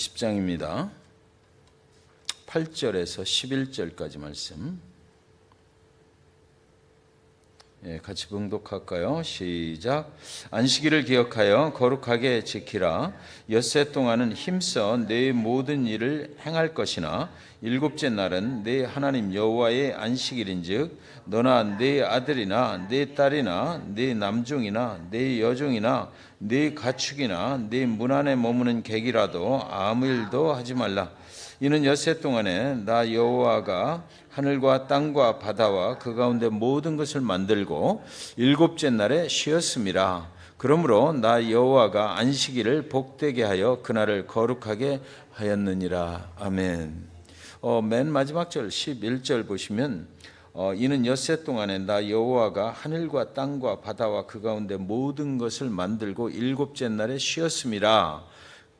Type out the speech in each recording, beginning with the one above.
출애굽기 20장입니다. 8절에서 11절까지 말씀. 예, 같이 봉독할까요? 시작. 안식일을 기억하여 거룩하게 지키라. 엿새 동안은 힘써 내 모든 일을 행할 것이나 일곱째 날은 내 하나님 여호와의 안식일인즉 너나 내 아들이나 내 딸이나 내 남종이나 내 여종이나 내 가축이나 내 문 안에 머무는 객이라도 아무 일도 하지 말라. 이는 엿새 동안에 나 여호와가 하늘과 땅과 바다와 그 가운데 모든 것을 만들고 일곱째 날에 쉬었습니다. 그러므로 나 여호와가 안식일을 복되게 하여 그날을 거룩하게 하였느니라. 아멘. 어, 맨 마지막 절 11절 보시면 어, 이는 엿새 동안에 나 여호와가 하늘과 땅과 바다와 그 가운데 모든 것을 만들고 일곱째 날에 쉬었습니다.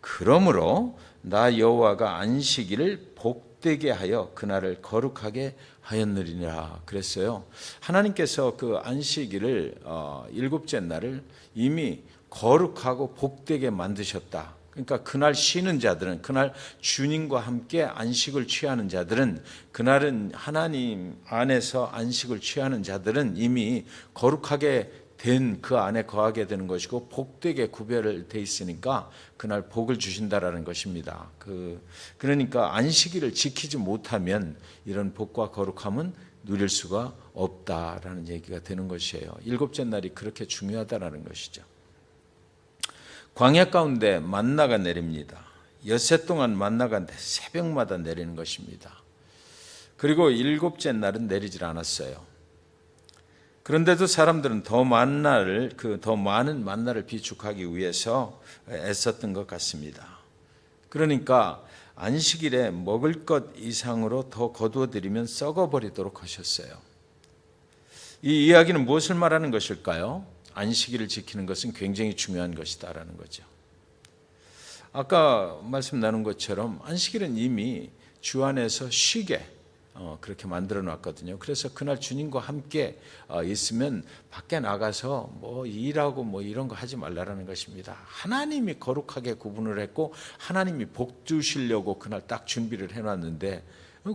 그러므로 나 여호와가 안식일을 복되게 하여 그날을 거룩하게 하였느니라 그랬어요. 하나님께서 그 안식일을 어, 일곱째 날을 이미 거룩하고 복되게 만드셨다. 그러니까 그날 쉬는 자들은 그날 주님과 함께 안식을 취하는 자들은 그날은 하나님 안에서 안식을 취하는 자들은 이미 거룩하게 된 그 안에 거하게 되는 것이고 복되게 구별을 돼 있으니까 그날 복을 주신다라는 것입니다. 그 그러니까 안식일을 지키지 못하면 이런 복과 거룩함은 누릴 수가 없다라는 얘기가 되는 것이에요. 일곱째 날이 그렇게 중요하다라는 것이죠. 광야 가운데 만나가 내립니다. 엿새 동안 만나가 새벽마다 내리는 것입니다. 그리고 일곱째 날은 내리질 않았어요. 그런데도 사람들은 더 만나를 그 더 많은 만나를 비축하기 위해서 애썼던 것 같습니다. 그러니까 안식일에 먹을 것 이상으로 더 거두어 드리면 썩어 버리도록 하셨어요. 이 이야기는 무엇을 말하는 것일까요? 안식일을 지키는 것은 굉장히 중요한 것이다라는 거죠. 아까 말씀 나눈 것처럼 안식일은 이미 주 안에서 쉬게 어, 그렇게 만들어 놨거든요. 그래서 그날 주님과 함께 어, 있으면 밖에 나가서 뭐 일하고 뭐 이런 거 하지 말라라는 것입니다. 하나님이 거룩하게 구분을 했고 하나님이 복 주시려고 그날 딱 준비를 해놨는데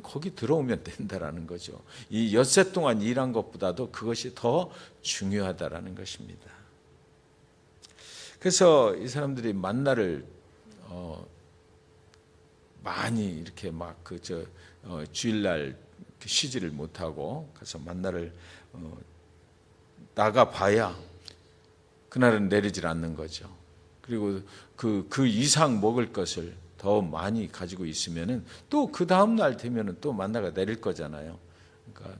거기 들어오면 된다라는 거죠. 이 엿새 동안 일한 것보다도 그것이 더 중요하다라는 것입니다. 그래서 이 사람들이 만나를 어, 많이 이렇게 막 그저 어, 주일날 쉬지를 못하고 가서 만나를 어, 나가 봐야 그날은 내리질 않는 거죠. 그리고 그, 그 이상 먹을 것을 더 많이 가지고 있으면은 또 그 다음 날 되면은 또 만나가 내릴 거잖아요. 그러니까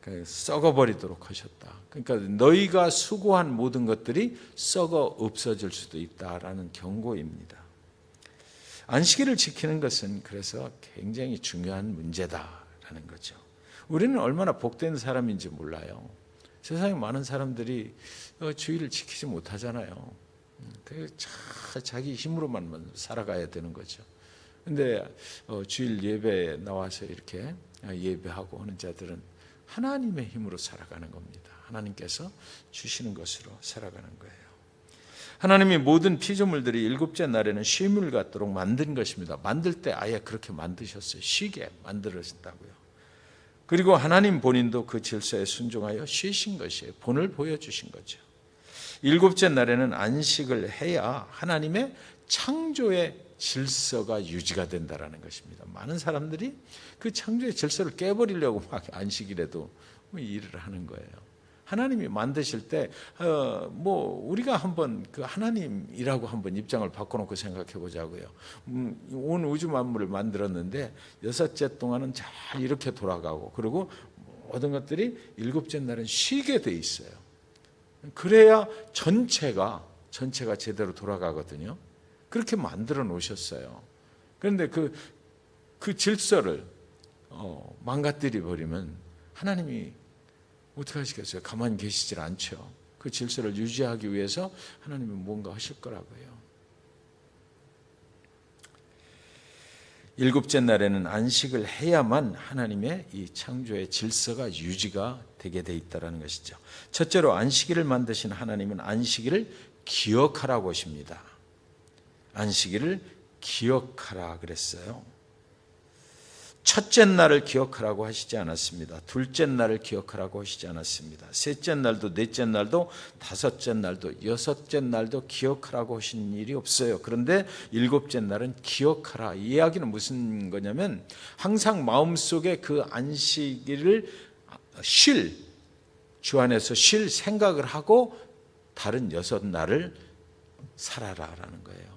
그 썩어버리도록 하셨다. 그러니까 너희가 수고한 모든 것들이 썩어 없어질 수도 있다라는 경고입니다. 안식일을 지키는 것은 그래서 굉장히 중요한 문제다라는 거죠. 우리는 얼마나 복된 사람인지 몰라요. 세상에 많은 사람들이 어, 주의를 지키지 못하잖아요. 자기 힘으로만 살아가야 되는 거죠. 근데 어, 주일 예배에 나와서 이렇게 예배하고 하는 자들은 하나님의 힘으로 살아가는 겁니다. 하나님께서 주시는 것으로 살아가는 거예요. 하나님이 모든 피조물들이 일곱째 날에는 쉼을 갖도록 만든 것입니다. 만들 때 아예 그렇게 만드셨어요. 쉬게 만들어진다고요. 그리고 하나님 본인도 그 질서에 순종하여 쉬신 것이에요. 본을 보여주신 거죠. 일곱째 날에는 안식을 해야 하나님의 창조의 질서가 유지가 된다라는 것입니다. 많은 사람들이 그 창조의 질서를 깨버리려고 막 안식일에도 뭐 일을 하는 거예요. 하나님이 만드실 때, 어, 뭐, 우리가 한번 그 하나님이라고 한번 입장을 바꿔놓고 생각해 보자고요. 음, 온 우주 만물을 만들었는데, 여섯째 동안은 잘 이렇게 돌아가고, 그리고 모든 것들이 일곱째 날은 쉬게 돼 있어요. 그래야 전체가, 전체가 제대로 돌아가거든요. 그렇게 만들어 놓으셨어요. 그런데 그, 그 질서를, 어, 망가뜨려 버리면 하나님이 어떻게 하시겠어요? 가만히 계시질 않죠. 그 질서를 유지하기 위해서 하나님은 뭔가 하실 거라고요. 일곱째 날에는 안식을 해야만 하나님의 이 창조의 질서가 유지가 되게 돼 있다라는 것이죠. 첫째로 안식일을 만드신 하나님은 안식일을 기억하라고 하십니다. 안식일을 기억하라 그랬어요. 첫째 날을 기억하라고 하시지 않았습니다. 둘째 날을 기억하라고 하시지 않았습니다. 셋째 날도 넷째 날도 다섯째 날도 여섯째 날도 기억하라고 하신 일이 없어요. 그런데 일곱째 날은 기억하라. 이 이야기는 무슨 거냐면 항상 마음속에 그 안식일을 쉴 주 안에서 쉴 생각을 하고 다른 여섯 날을 살아라라는 거예요.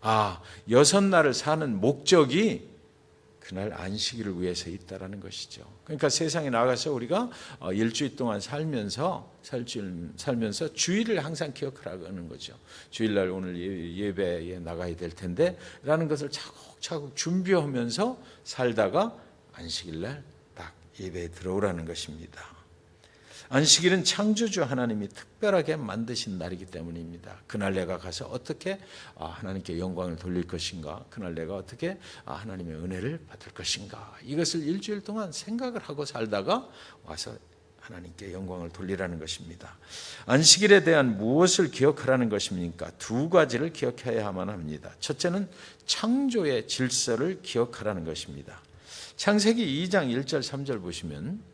아, 여섯 날을 사는 목적이 그날 안식일을 위해서 있다라는 것이죠. 그러니까 세상에 나가서 우리가 어, 일주일 동안 살면서 살줄 살면서 주일을 항상 기억하라는 거죠. 주일날 오늘 예배에 나가야 될 텐데라는 것을 차곡차곡 준비하면서 살다가 안식일날 딱 예배에 들어오라는 것입니다. 안식일은 창조주 하나님이 특별하게 만드신 날이기 때문입니다. 그날 내가 가서 어떻게 아, 하나님께 영광을 돌릴 것인가? 그날 내가 어떻게 아, 하나님의 은혜를 받을 것인가? 이것을 일주일 동안 생각을 하고 살다가 와서 하나님께 영광을 돌리라는 것입니다. 안식일에 대한 무엇을 기억하라는 것입니까? 두 가지를 기억해야만 합니다. 첫째는 창조의 질서를 기억하라는 것입니다. 창세기 2장 1절 3절 보시면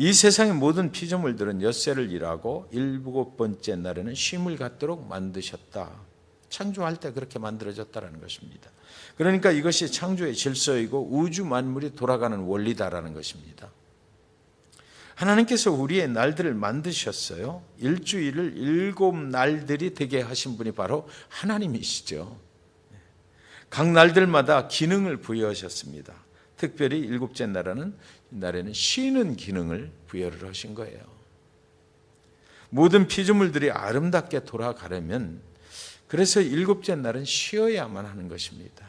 이 세상의 모든 피조물들은 엿새를 일하고 일곱 번째 날에는 쉼을 갖도록 만드셨다. 창조할 때 그렇게 만들어졌다라는 것입니다. 그러니까 이것이 창조의 질서이고 우주 만물이 돌아가는 원리다라는 것입니다. 하나님께서 우리의 날들을 만드셨어요. 일주일을 일곱 날들이 되게 하신 분이 바로 하나님이시죠. 각 날들마다 기능을 부여하셨습니다. 특별히 일곱째 날에는 날에는 쉬는 기능을 부여를 하신 거예요. 모든 피조물들이 아름답게 돌아가려면 그래서 일곱째 날은 쉬어야만 하는 것입니다.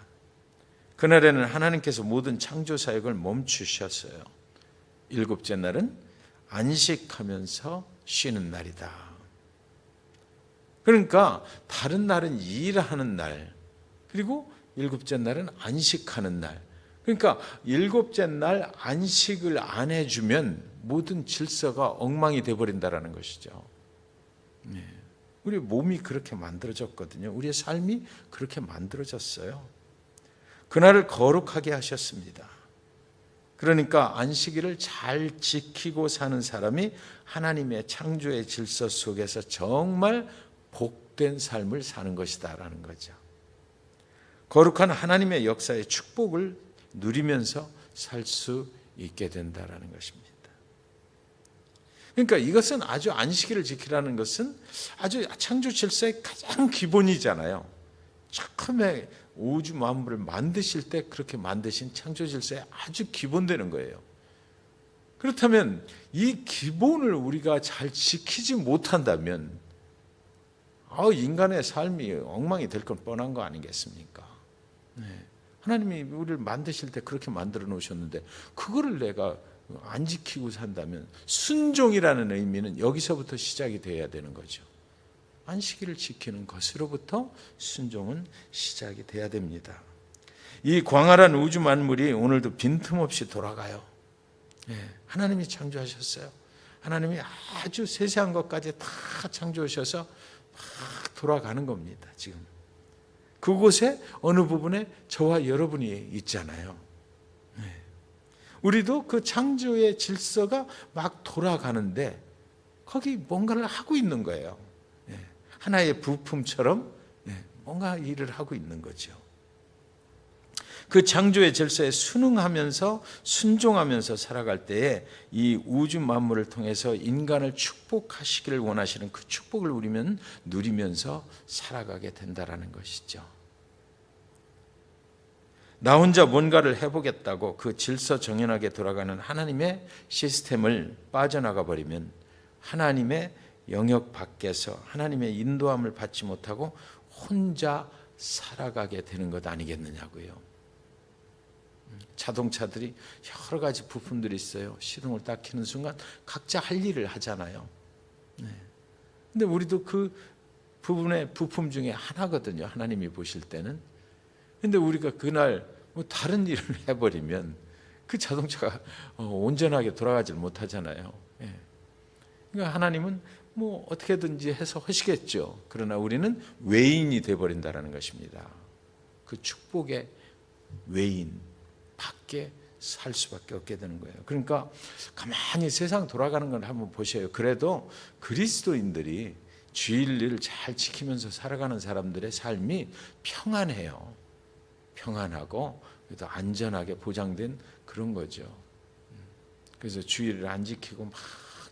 그날에는 하나님께서 모든 창조 사역을 멈추셨어요. 일곱째 날은 안식하면서 쉬는 날이다. 그러니까 다른 날은 일하는 날, 그리고 일곱째 날은 안식하는 날. 그러니까 일곱째 날 안식을 안 해주면 모든 질서가 엉망이 돼버린다라는 것이죠. 네. 우리 몸이 그렇게 만들어졌거든요. 우리의 삶이 그렇게 만들어졌어요. 그날을 거룩하게 하셨습니다. 그러니까 안식일을 잘 지키고 사는 사람이 하나님의 창조의 질서 속에서 정말 복된 삶을 사는 것이다라는 거죠. 거룩한 하나님의 역사의 축복을 누리면서 살 수 있게 된다라는 것입니다. 그러니까 이것은 아주 안식일을 지키라는 것은 아주 창조 질서의 가장 기본이잖아요. 처음에 우주 만물을 만드실 때 그렇게 만드신 창조 질서에 아주 기본되는 거예요. 그렇다면 이 기본을 우리가 잘 지키지 못한다면 아, 인간의 삶이 엉망이 될 건 뻔한 거 아니겠습니까? 네. 하나님이 우리를 만드실 때 그렇게 만들어 놓으셨는데 그거를 내가 안 지키고 산다면 순종이라는 의미는 여기서부터 시작이 돼야 되는 거죠. 안식일을 지키는 것으로부터 순종은 시작이 돼야 됩니다. 이 광활한 우주 만물이 오늘도 빈틈없이 돌아가요. 예, 하나님이 창조하셨어요. 하나님이 아주 세세한 것까지 다 창조하셔서 막 돌아가는 겁니다. 지금 그곳에 어느 부분에 저와 여러분이 있잖아요. 네. 우리도 그 창조의 질서가 막 돌아가는데 거기 뭔가를 하고 있는 거예요. 네. 하나의 부품처럼 네. 뭔가 일을 하고 있는 거죠. 그 창조의 질서에 순응하면서 순종하면서 살아갈 때에 이 우주 만물을 통해서 인간을 축복하시기를 원하시는 그 축복을 우리면 누리면서 살아가게 된다라는 것이죠. 나 혼자 뭔가를 해보겠다고 그 질서 정연하게 돌아가는 하나님의 시스템을 빠져나가 버리면 하나님의 영역 밖에서 하나님의 인도함을 받지 못하고 혼자 살아가게 되는 것 아니겠느냐고요. 자동차들이 여러 가지 부품들이 있어요. 시동을 딱 켜는 순간 각자 할 일을 하잖아요. 네. 근데 우리도 그 부분의 부품 중에 하나거든요. 하나님이 보실 때는. 근데 우리가 그날 뭐 다른 일을 해버리면 그 자동차가 어, 온전하게 돌아가질 못하잖아요. 예. 그러니까 하나님은 뭐 어떻게든지 해서 하시겠죠. 그러나 우리는 외인이 돼버린다라는 것입니다. 그 축복의 외인 밖에 살 수밖에 없게 되는 거예요. 그러니까 가만히 세상 돌아가는 걸 한번 보셔요. 그래도 그리스도인들이 주일을 잘 지키면서 살아가는 사람들의 삶이 평안해요. 평안하고 그래도 안전하게 보장된 그런 거죠. 그래서 주일을 안 지키고 막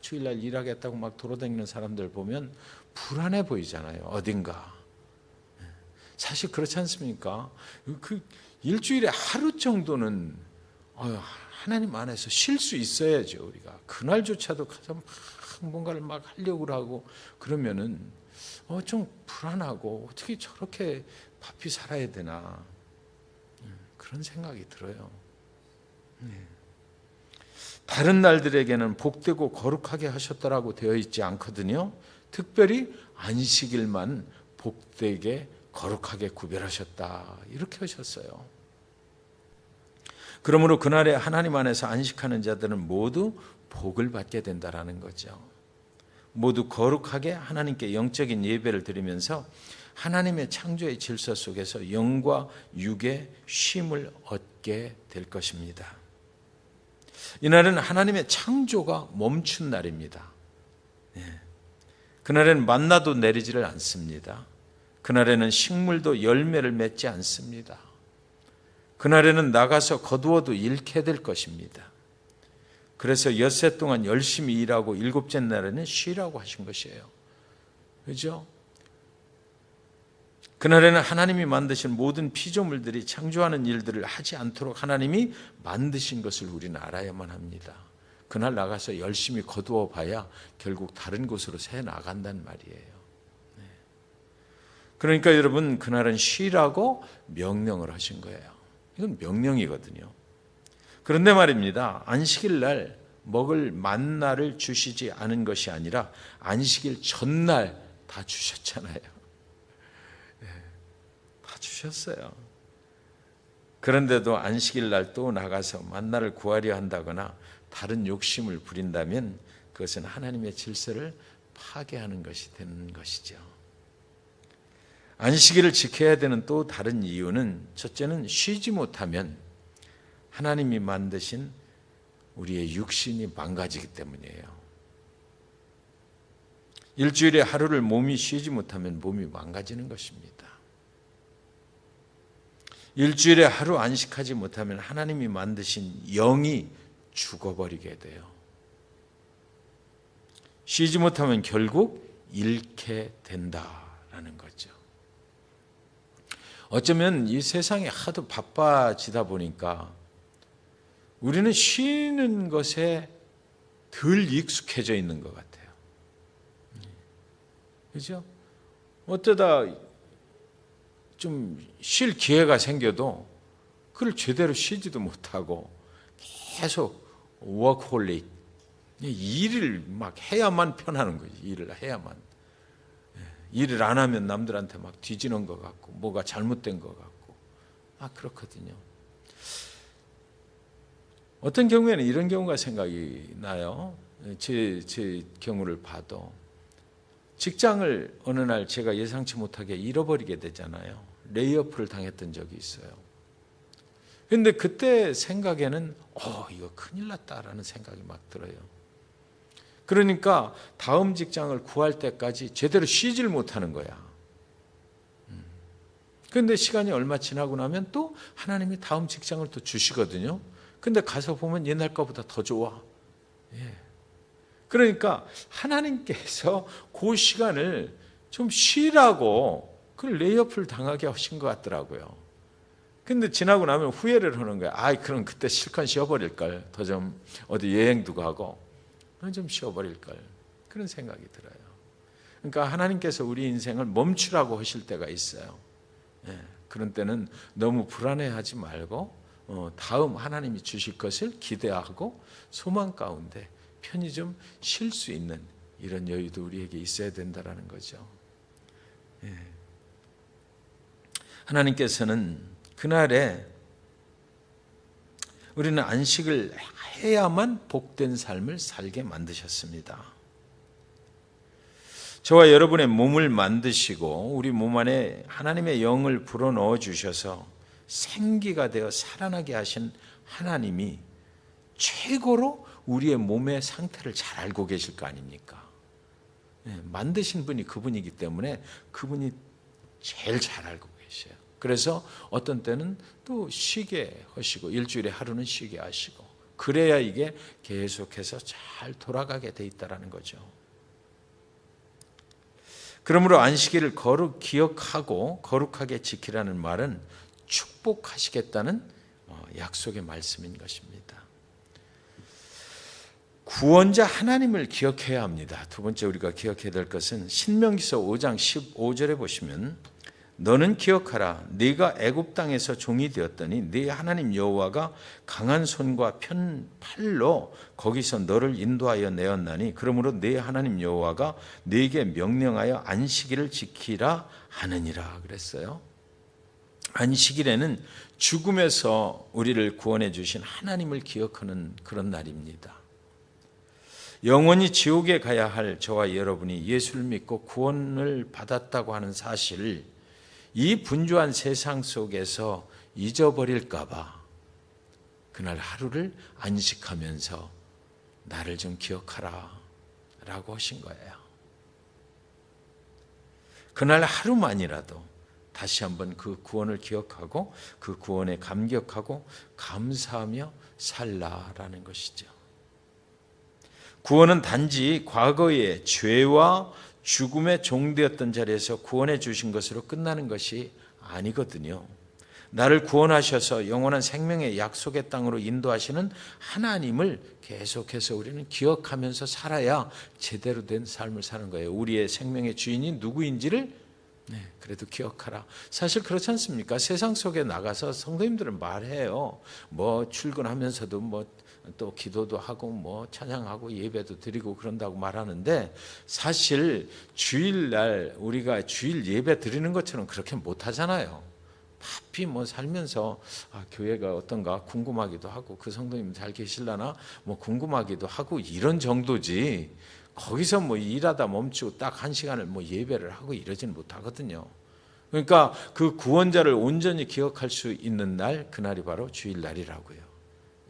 주일날 일하겠다고 막 돌아다니는 사람들 보면 불안해 보이잖아요. 어딘가. 사실 그렇지 않습니까? 그 일주일에 하루 정도는 하나님 안에서 쉴 수 있어야죠. 우리가 그날조차도 가서 막 뭔가를 막 하려고 하고 그러면은 어, 좀 불안하고 어떻게 저렇게 바삐 살아야 되나 그런 생각이 들어요. 네. 다른 날들에게는 복되고 거룩하게 하셨다라고 되어 있지 않거든요. 특별히 안식일만 복되게 거룩하게 구별하셨다. 이렇게 하셨어요. 그러므로 그날에 하나님 안에서 안식하는 자들은 모두 복을 받게 된다라는 거죠. 모두 거룩하게 하나님께 영적인 예배를 드리면서 하나님의 창조의 질서 속에서 영과 육의 쉼을 얻게 될 것입니다. 이날은 하나님의 창조가 멈춘 날입니다. 네. 그날에는 만나도 내리지를 않습니다. 그날에는 식물도 열매를 맺지 않습니다. 그날에는 나가서 거두어도 잃게 될 것입니다. 그래서 엿새 동안 열심히 일하고 일곱째 날에는 쉬라고 하신 것이에요. 그죠? 그날에는 하나님이 만드신 모든 피조물들이 창조하는 일들을 하지 않도록 하나님이 만드신 것을 우리는 알아야만 합니다. 그날 나가서 열심히 거두어 봐야 결국 다른 곳으로 새 나간단 말이에요. 네. 그러니까 여러분 그날은 쉬라고 명령을 하신 거예요. 이건 명령이거든요. 그런데 말입니다. 안식일 날 먹을 만나를 주시지 않은 것이 아니라 안식일 전날 다 주셨잖아요. 주셨어요. 그런데도 안식일 날 또 나가서 만나를 구하려 한다거나 다른 욕심을 부린다면 그것은 하나님의 질서를 파괴하는 것이 되는 것이죠. 안식일을 지켜야 되는 또 다른 이유는 첫째는 쉬지 못하면 하나님이 만드신 우리의 육신이 망가지기 때문이에요. 일주일에 하루를 몸이 쉬지 못하면 몸이 망가지는 것입니다. 일주일에 하루 안식하지 못하면 하나님이 만드신 영이 죽어버리게 돼요. 쉬지 못하면 결국 잃게 된다라는 거죠. 어쩌면 이 세상에 하도 바빠지다 보니까 우리는 쉬는 것에 덜 익숙해져 있는 것 같아요. 그죠? 어쩌다 좀 쉴 기회가 생겨도 그걸 제대로 쉬지도 못하고 계속 워크홀릭 일을 막 해야만 편하는 거지 일을 해야만 예, 일을 안 하면 남들한테 막 뒤지는 것 같고 뭐가 잘못된 것 같고 아 그렇거든요. 어떤 경우에는 이런 경우가 생각이 나요. 제, 제 경우를 봐도 직장을 어느 날 제가 예상치 못하게 잃어버리게 되잖아요. 레이어프를 당했던 적이 있어요. 근데 그때 생각에는 어, 이거 큰일 났다라는 생각이 막 들어요. 그러니까 다음 직장을 구할 때까지 제대로 쉬질 못하는 거야. 음. 근데 시간이 얼마 지나고 나면 또 하나님이 다음 직장을 또 주시거든요. 근데 가서 보면 옛날 거보다 더 좋아. 예. 그러니까 하나님께서 그 시간을 좀 쉬라고 그 레이어프를 당하게 하신 것 같더라고요. 근데 지나고 나면 후회를 하는 거야. 아, 그럼 그때 실컷 쉬어버릴 걸. 더 좀 어디 여행도 가고 좀 쉬어버릴 걸. 그런 생각이 들어요. 그러니까 하나님께서 우리 인생을 멈추라고 하실 때가 있어요. 예, 그런 때는 너무 불안해하지 말고 어, 다음 하나님이 주실 것을 기대하고 소망 가운데 편히 좀 쉴 수 있는 이런 여유도 우리에게 있어야 된다라는 거죠. 예. 하나님께서는 그날에 우리는 안식을 해야만 복된 삶을 살게 만드셨습니다. 저와 여러분의 몸을 만드시고 우리 몸 안에 하나님의 영을 불어넣어 주셔서 생기가 되어 살아나게 하신 하나님이 최고로 우리의 몸의 상태를 잘 알고 계실 거 아닙니까? 예, 만드신 분이 그분이기 때문에 그분이 제일 잘 알고. 그래서 어떤 때는 또 쉬게 하시고 일주일에 하루는 쉬게 하시고 그래야 이게 계속해서 잘 돌아가게 돼 있다라는 거죠. 그러므로 안식일을 거룩 기억하고 거룩하게 지키라는 말은 축복하시겠다는 어, 약속의 말씀인 것입니다. 구원자 하나님을 기억해야 합니다. 두 번째 우리가 기억해야 될 것은 신명기서 5장 15절에 보시면 너는 기억하라 네가 애굽 땅에서 종이 되었더니 네 하나님 여호와가 강한 손과 편 팔로 거기서 너를 인도하여 내었나니 그러므로 네 하나님 여호와가 네게 명령하여 안식일을 지키라 하느니라 그랬어요. 안식일에는 죽음에서 우리를 구원해 주신 하나님을 기억하는 그런 날입니다. 영원히 지옥에 가야 할 저와 여러분이 예수를 믿고 구원을 받았다고 하는 사실, 이 분주한 세상 속에서 잊어버릴까봐 그날 하루를 안식하면서 나를 좀 기억하라 라고 하신 거예요. 그날 하루만이라도 다시 한번 그 구원을 기억하고 그 구원에 감격하고 감사하며 살라라는 것이죠. 구원은 단지 과거의 죄와 죽음의 종되었던 자리에서 구원해 주신 것으로 끝나는 것이 아니거든요. 나를 구원하셔서 영원한 생명의 약속의 땅으로 인도하시는 하나님을 계속해서 우리는 기억하면서 살아야 제대로 된 삶을 사는 거예요. 우리의 생명의 주인이 누구인지를 네, 그래도 기억하라. 사실 그렇지 않습니까? 세상 속에 나가서 성도님들은 말해요. 뭐 출근하면서도 뭐 또 기도도 하고 뭐 찬양하고 예배도 드리고 그런다고 말하는데 사실 주일날 우리가 주일 예배 드리는 것처럼 그렇게 못 하잖아요. 바삐 뭐 살면서 아, 교회가 어떤가 궁금하기도 하고 그 성도님 잘 계실라나 뭐 궁금하기도 하고 이런 정도지 거기서 뭐 일하다 멈추고 딱 한 시간을 뭐 예배를 하고 이러지는 못하거든요. 그러니까 그 구원자를 온전히 기억할 수 있는 날 그날이 바로 주일날이라고요.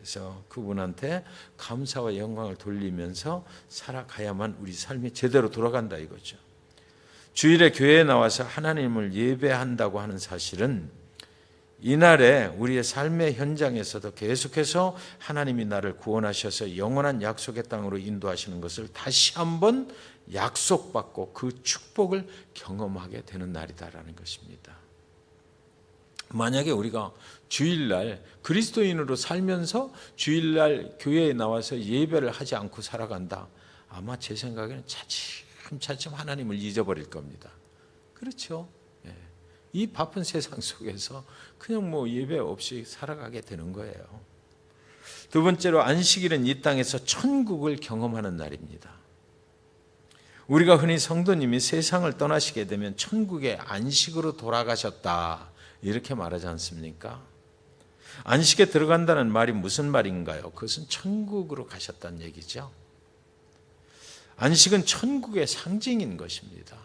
그래서 그분한테 감사와 영광을 돌리면서 살아가야만 우리 삶이 제대로 돌아간다 이거죠. 주일에 교회에 나와서 하나님을 예배한다고 하는 사실은 이날에 우리의 삶의 현장에서도 계속해서 하나님이 나를 구원하셔서 영원한 약속의 땅으로 인도하시는 것을 다시 한번 약속받고 그 축복을 경험하게 되는 날이다라는 것입니다. 만약에 우리가 주일날 그리스도인으로 살면서 주일날 교회에 나와서 예배를 하지 않고 살아간다. 아마 제 생각에는 차츰 차츰 하나님을 잊어버릴 겁니다. 그렇죠? 예. 이 바쁜 세상 속에서 그냥 뭐 예배 없이 살아가게 되는 거예요. 두 번째로 안식일은 이 땅에서 천국을 경험하는 날입니다. 우리가 흔히 성도님이 세상을 떠나시게 되면 천국의 안식으로 돌아가셨다. 이렇게 말하지 않습니까? 안식에 들어간다는 말이 무슨 말인가요? 그것은 천국으로 가셨다는 얘기죠. 안식은 천국의 상징인 것입니다.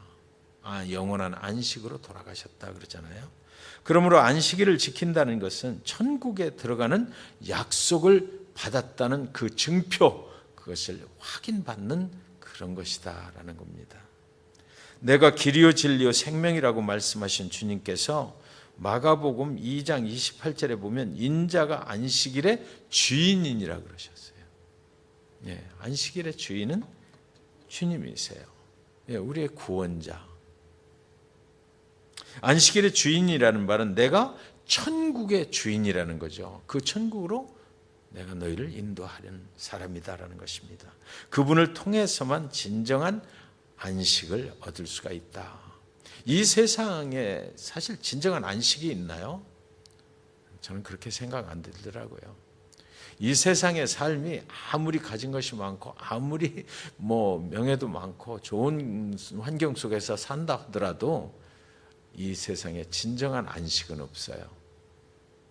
아, 영원한 안식으로 돌아가셨다 그러잖아요. 그러므로 안식일을 지킨다는 것은 천국에 들어가는 약속을 받았다는 그 증표, 그것을 확인받는 그런 것이다라는 겁니다. 내가 길이요 진리요 생명이라고 말씀하신 주님께서 마가복음 2장 28절에 보면 인자가 안식일의 주인이라 그러셨어요. 예, 안식일의 주인은 주님이세요. 예, 우리의 구원자. 안식일의 주인이라는 말은 내가 천국의 주인이라는 거죠. 그 천국으로 내가 너희를 인도하려는 사람이다라는 것입니다. 그분을 통해서만 진정한 안식을 얻을 수가 있다. 이 세상에 사실 진정한 안식이 있나요? 저는 그렇게 생각 안 들더라고요. 이 세상의 삶이 아무리 가진 것이 많고 아무리 뭐 명예도 많고 좋은 환경 속에서 산다 하더라도 이 세상에 진정한 안식은 없어요.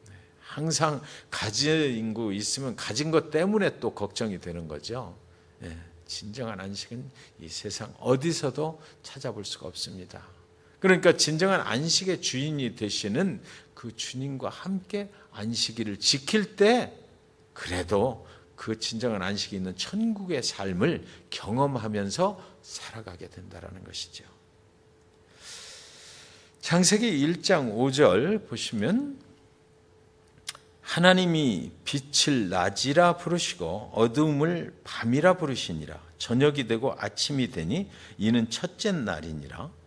네, 항상 가진 거 있으면 가진 것 때문에 또 걱정이 되는 거죠. 네, 진정한 안식은 이 세상 어디서도 찾아볼 수가 없습니다. 그러니까 진정한 안식의 주인이 되시는 그 주님과 함께 안식일을 지킬 때 그래도 그 진정한 안식이 있는 천국의 삶을 경험하면서 살아가게 된다라는 것이죠. 창세기 1장 5절 보시면 하나님이 빛을 낮이라 부르시고 어둠을 밤이라 부르시니라 저녁이 되고 아침이 되니 이는 첫째 날이니라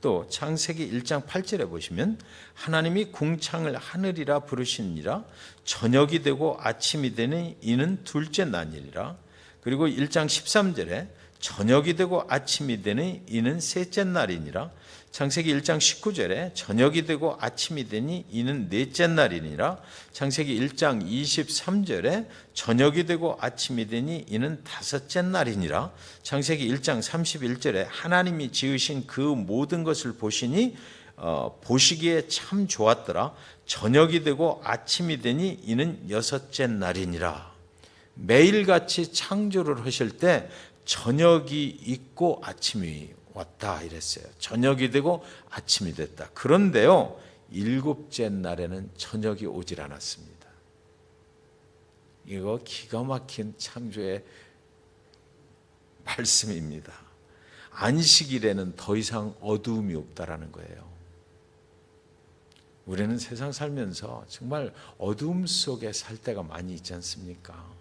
또 창세기 1장 8절에 보시면 하나님이 궁창을 하늘이라 부르시니라 저녁이 되고 아침이 되니 이는 둘째 날이니라. 그리고 1장 13절에 저녁이 되고 아침이 되니 이는 셋째 날이니라 창세기 1장 19절에 저녁이 되고 아침이 되니 이는 넷째 날이니라. 창세기 1장 23절에 저녁이 되고 아침이 되니 이는 다섯째 날이니라. 창세기 1장 31절에 하나님이 지으신 그 모든 것을 보시니 어, 보시기에 참 좋았더라. 저녁이 되고 아침이 되니 이는 여섯째 날이니라. 매일같이 창조를 하실 때 저녁이 있고 아침이 왔다 이랬어요. 저녁이 되고 아침이 됐다. 그런데요, 일곱째 날에는 저녁이 오질 않았습니다. 이거 기가 막힌 창조의 말씀입니다. 안식일에는 더 이상 어두움이 없다라는 거예요. 우리는 세상 살면서 정말 어두움 속에 살 때가 많이 있지 않습니까?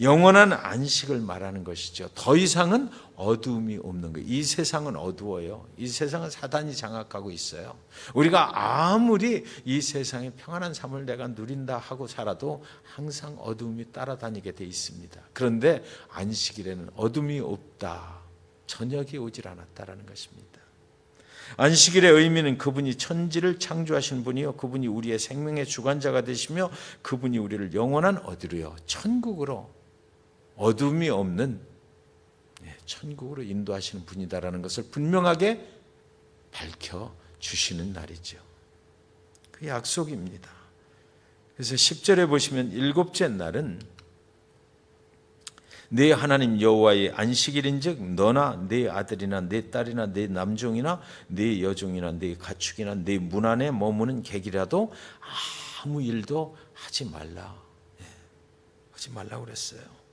영원한 안식을 말하는 것이죠. 더 이상은 어두움이 없는 거예요. 이 세상은 어두워요. 이 세상은 사단이 장악하고 있어요. 우리가 아무리 이 세상의 평안한 삶을 내가 누린다 하고 살아도 항상 어두움이 따라다니게 돼 있습니다. 그런데 안식일에는 어둠이 없다. 저녁이 오질 않았다라는 것입니다. 안식일의 의미는 그분이 천지를 창조하신 분이요 그분이 우리의 생명의 주관자가 되시며 그분이 우리를 영원한 어디로요 천국으로 어둠이 없는 예, 천국으로 인도하시는 분이다라는 것을 분명하게 밝혀 주시는 날이죠. 그 약속입니다. 그래서 10절에 보시면 일곱째 날은 내 하나님 여호와의 안식일인즉 너나 내 아들이나 내 딸이나 내 남종이나 내 여종이나 내 가축이나 내문 안에 머무는 객이라도 아무 일도 하지 말라. 예, 하지 말라 그랬어요.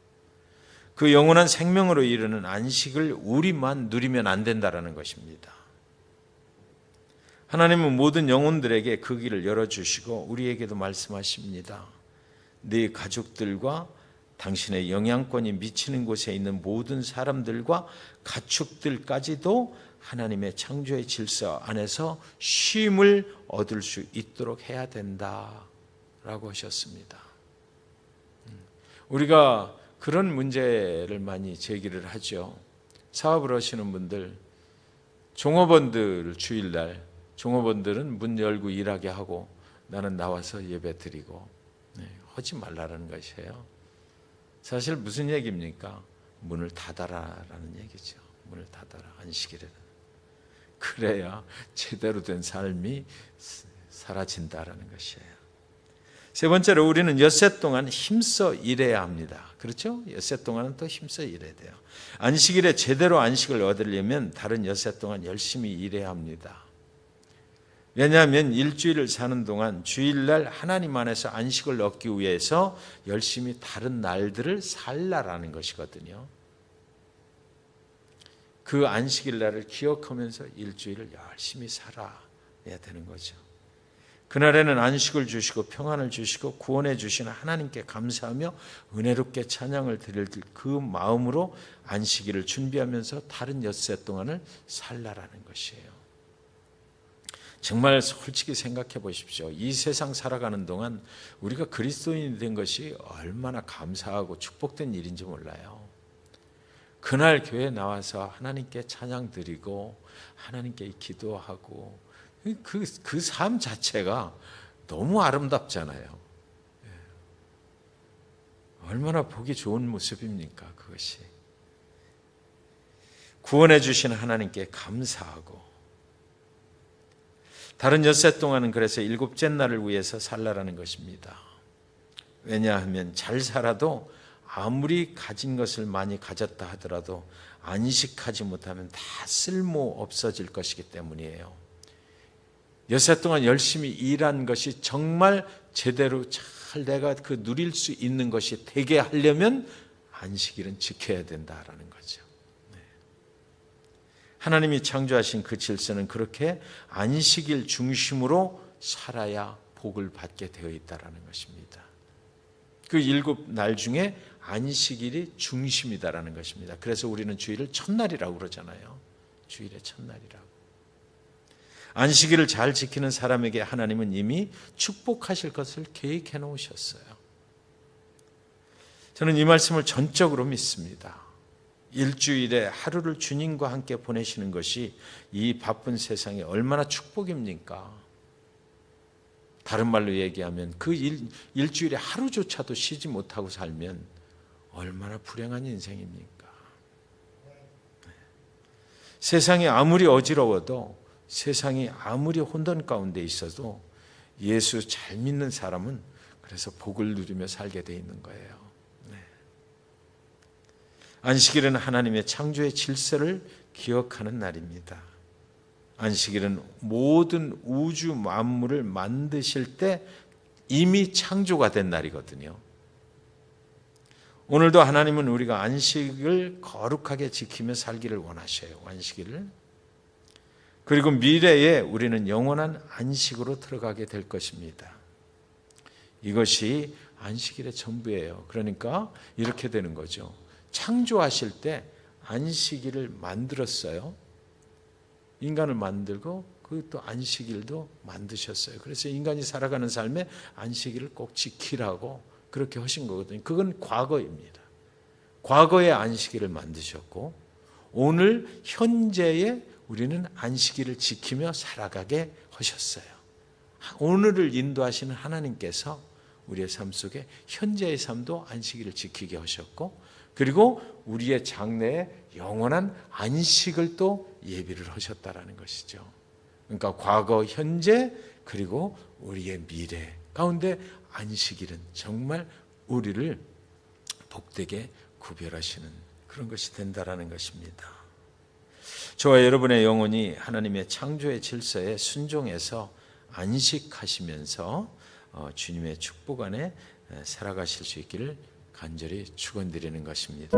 그 영원한 생명으로 이르는 안식을 우리만 누리면 안 된다라는 것입니다. 하나님은 모든 영혼들에게 그 길을 열어주시고 우리에게도 말씀하십니다. 네 가족들과 당신의 영향권이 미치는 곳에 있는 모든 사람들과 가축들까지도 하나님의 창조의 질서 안에서 쉼을 얻을 수 있도록 해야 된다 라고 하셨습니다. 음, 우리가 그런 문제를 많이 제기를 하죠. 사업을 하시는 분들, 종업원들 주일날 종업원들은 문 열고 일하게 하고 나는 나와서 예배 드리고 네, 하지 말라는 것이에요. 사실 무슨 얘기입니까? 문을 닫아라라는 얘기죠. 문을 닫아라 안식일에는. 그래야 제대로 된 삶이 사라진다라는 것이에요. 세 번째로 우리는 엿새 동안 힘써 일해야 합니다. 그렇죠? 엿새 동안은 또 힘써 일해야 돼요. 안식일에 제대로 안식을 얻으려면 다른 엿새 동안 열심히 일해야 합니다. 왜냐하면 일주일을 사는 동안 주일날 하나님 안에서 안식을 얻기 위해서 열심히 다른 날들을 살라라는 것이거든요. 그 안식일 날을 기억하면서 일주일을 열심히 살아야 되는 거죠. 그날에는 안식을 주시고 평안을 주시고 구원해 주시는 하나님께 감사하며 은혜롭게 찬양을 드릴 그 마음으로 안식일을 준비하면서 다른 엿새 동안을 살라라는 것이에요. 정말 솔직히 생각해 보십시오. 이 세상 살아가는 동안 우리가 그리스도인이 된 것이 얼마나 감사하고 축복된 일인지 몰라요. 그날 교회 나와서 하나님께 찬양 드리고 하나님께 기도하고 그, 그 삶 자체가 너무 아름답잖아요. 예. 얼마나 보기 좋은 모습입니까? 그것이. 구원해 주신 하나님께 감사하고 다른 엿새 동안은 그래서 일곱째 날을 위해서 살라라는 것입니다. 왜냐하면 잘 살아도 아무리 가진 것을 많이 가졌다 하더라도 안식하지 못하면 다 쓸모 없어질 것이기 때문이에요. 엿새 동안 열심히 일한 것이 정말 제대로 잘 내가 그 누릴 수 있는 것이 되게 하려면 안식일은 지켜야 된다라는 거죠. 네. 하나님이 창조하신 그 질서는 그렇게 안식일 중심으로 살아야 복을 받게 되어 있다라는 것입니다. 그 일곱 날 중에 안식일이 중심이다라는 것입니다. 그래서 우리는 주일을 첫날이라고 그러잖아요. 주일의 첫날이라고. 안식일을 잘 지키는 사람에게 하나님은 이미 축복하실 것을 계획해 놓으셨어요. 저는 이 말씀을 전적으로 믿습니다. 일주일에 하루를 주님과 함께 보내시는 것이 이 바쁜 세상에 얼마나 축복입니까? 다른 말로 얘기하면 그 일, 일주일에 하루조차도 쉬지 못하고 살면 얼마나 불행한 인생입니까? 세상이 아무리 어지러워도 세상이 아무리 혼돈 가운데 있어도 예수 잘 믿는 사람은 그래서 복을 누리며 살게 돼 있는 거예요. 네. 안식일은 하나님의 창조의 질서를 기억하는 날입니다. 안식일은 모든 우주 만물을 만드실 때 이미 창조가 된 날이거든요. 오늘도 하나님은 우리가 안식을 거룩하게 지키며 살기를 원하셔요. 안식일을. 그리고 미래에 우리는 영원한 안식으로 들어가게 될 것입니다. 이것이 안식일의 전부예요. 그러니까 이렇게 되는 거죠. 창조하실 때 안식일을 만들었어요. 인간을 만들고 그또 안식일도 만드셨어요. 그래서 인간이 살아가는 삶에 안식일을 꼭 지키라고 그렇게 하신 거거든요. 그건 과거입니다. 과거에 안식일을 만드셨고 오늘 현재에 우리는 안식일을 지키며 살아가게 하셨어요. 오늘을 인도하시는 하나님께서 우리의 삶 속에 현재의 삶도 안식일을 지키게 하셨고 그리고 우리의 장래에 영원한 안식을 또 예비를 하셨다라는 것이죠. 그러니까 과거, 현재 그리고 우리의 미래 가운데 안식일은 정말 우리를 복되게 구별하시는 그런 것이 된다라는 것입니다. 저와 여러분의 영혼이 하나님의 창조의 질서에 순종해서 안식하시면서 어, 주님의 축복 안에 살아가실 수 있기를 간절히 축원드리는 것입니다.